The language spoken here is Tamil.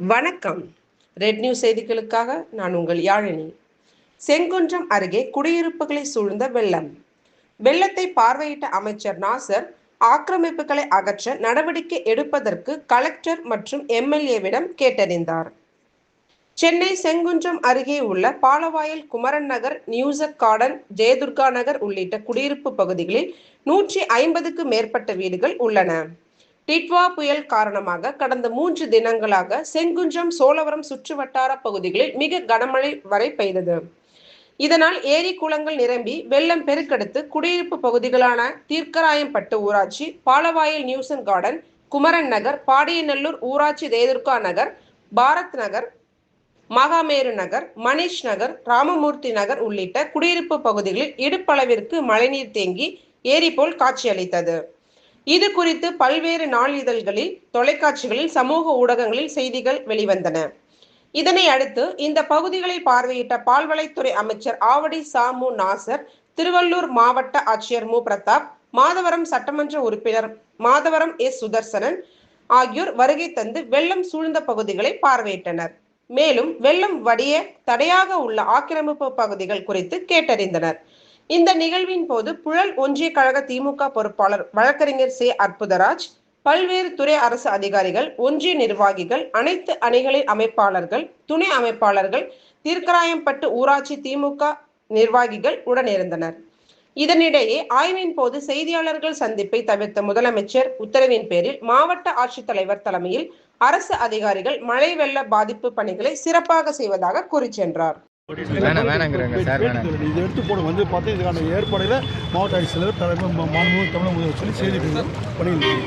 வணக்கம். ரெட் நியூஸ் செய்திகளுக்காக நான் உங்கள் யாழினி. செங்குன்றம் அருகே குடியிருப்புகளை சூழ்ந்த வெள்ளம். வெள்ளத்தை பார்வையிட்ட அமைச்சர் நாசர் ஆக்கிரமிப்புகளை அகற்ற நடவடிக்கை எடுப்பதற்கு கலெக்டர் மற்றும் எம்எல்ஏவிடம் கேட்டறிந்தார். சென்னை செங்குன்றம் அருகே உள்ள பாலவாயல் குமரன் நகர் நியூசக் கார்டன் ஜெயதுர்கா நகர் உள்ளிட்ட குடியிருப்பு பகுதிகளில் நூற்றி ஐம்பதுக்கு மேற்பட்ட வீடுகள் உள்ளன. டிட்வா புயல் காரணமாக கடந்த மூன்று தினங்களாக செங்குன்றம் சோழவரம் சுற்று வட்டார பகுதிகளில் மிக கனமழை வரை பெய்தது. இதனால் ஏரி குளங்கள் நிரம்பி வெள்ளம் பெருக்கெடுத்து குடியிருப்பு பகுதிகளான தீர்க்கராயம்பட்டு ஊராட்சி பாலவாயல் நியூசன் கார்டன் குமரன் நகர் பாடியநல்லூர் ஊராட்சி தேதுர்கா நகர் பாரத் நகர் மகாமேரு நகர் மணிஷ் நகர் ராமமூர்த்தி நகர் உள்ளிட்ட குடியிருப்பு பகுதிகளில் இடுப்பளவிற்கு மழைநீர் தேங்கி ஏரி போல் காட்சியளித்தது. இது குறித்து பல்வேறு நாளிதழ்களில் தொலைக்காட்சிகளில் சமூக ஊடகங்களில் செய்திகள் வெளிவந்தன. இதனை அடுத்து இந்த பகுதிகளை பார்வையிட்ட பால்வளைத்துறை அமைச்சர் ஆவடி சாமு நாசர் திருவள்ளூர் மாவட்ட ஆட்சியர் மு. பிரதாப் மாதவரம் சட்டமன்ற உறுப்பினர் மாதவரம் எஸ். சுதர்சனன் ஆகியோர் வருகை தந்து வெள்ளம் சூழ்ந்த பகுதிகளை பார்வையிட்டனர். மேலும் வெள்ளம் வடிய தடையாக உள்ள ஆக்கிரமிப்பு பகுதிகள் குறித்து கேட்டறிந்தனர். இந்த நிகழ்வின் போது புழல் ஒன்றிய கழக திமுக பொறுப்பாளர் வழக்கறிஞர் சே. அற்புதராஜ் பல்வேறு துறை அரசு அதிகாரிகள் ஒன்றிய நிர்வாகிகள் அனைத்து அணிகளின் அமைப்பாளர்கள் துணை அமைப்பாளர்கள் தீர்க்கராயம்பட்டு ஊராட்சி திமுக நிர்வாகிகள் உடனிருந்தனர். இதனிடையே ஆய்வின் போது செய்தியாளர்கள் சந்திப்பை தவிர்த்த முதலமைச்சர் உத்தரவின் பேரில் மாவட்ட ஆட்சித்தலைவர் தலைமையில் அரசு அதிகாரிகள் மழை வெள்ள பாதிப்பு பணிகளை சிறப்பாக செய்வதாக கூறி சென்றார். வேணாம் வேணாங்கிறாங்க சார் வேணாம். இதை எடுத்து போட வந்து பார்த்து இதுக்கான ஏற்பாடுகளை மாவட்ட ஆட்சித்தலைவர் தலைமை மா- மாண்புமிகு தமிழக முதல்வர் சொல்லி செய்தி பண்ணியிருக்கோம்